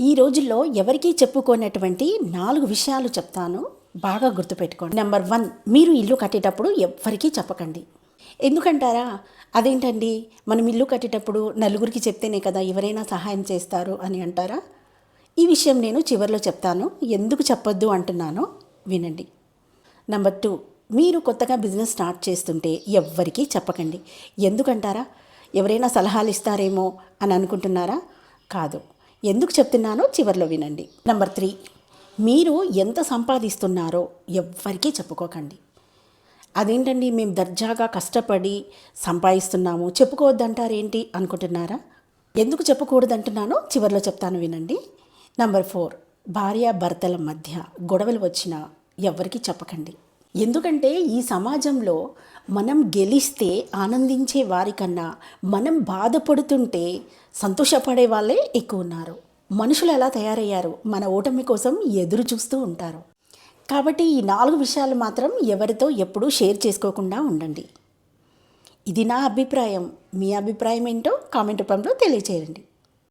ఈ రోజుల్లో ఎవరికీ చెప్పుకోనటువంటి నాలుగు విషయాలు చెప్తాను. బాగా గుర్తుపెట్టుకోండి. నెంబర్ వన్ మీరు ఇల్లు కట్టేటప్పుడు ఎవ్వరికీ చెప్పకండి. ఎందుకంటారా? అదేంటండి? మనం ఇల్లు కట్టేటప్పుడు నలుగురికి చెప్తేనే కదా ఎవరైనా సహాయం చేస్తారు అని అంటారా? ఈ విషయం నేను చివరిలో చెప్తాను. ఎందుకు చెప్పొద్దు అంటున్నానో వినండి. నెంబర్ టూ మీరు కొత్తగా బిజినెస్ స్టార్ట్ చేస్తుంటే ఎవ్వరికీ చెప్పకండి. ఎందుకంటారా? ఎవరైనా సలహాలు ఇస్తారేమో అని అనుకుంటున్నారా? కాదు. ఎందుకు చెప్తున్నానో చివరిలో వినండి. నెంబర్ త్రీ మీరు ఎంత సంపాదిస్తున్నారో ఎవ్వరికీ చెప్పుకోకండి. అదేంటండి మేము దర్జాగా కష్టపడి సంపాదిస్తున్నాము చెప్పుకోవద్దంటారేంటి అనుకుంటున్నారా? ఎందుకు చెప్పకూడదంటున్నానో చివరిలో చెప్తాను వినండి. నంబర్ ఫోర్ భార్య భర్తల మధ్య గొడవలు వచ్చినా ఎవరికీ చెప్పకండి. ఎందుకంటే ఈ సమాజంలో మనం గెలిస్తే ఆనందించే వారికన్నా మనం బాధపడుతుంటే సంతోషపడే వాళ్ళే ఎక్కువ ఉన్నారు. మనుషులు ఎలా తయారయ్యారు? మన ఓటమి కోసం ఎదురు చూస్తూ ఉంటారు. కాబట్టి ఈ నాలుగు విషయాలు మాత్రం ఎవరితో ఎప్పుడూ షేర్ చేసుకోకుండా ఉండండి. ఇది నా అభిప్రాయం. మీ అభిప్రాయం ఏంటో కామెంట్ రూపంలో తెలియచేయండి.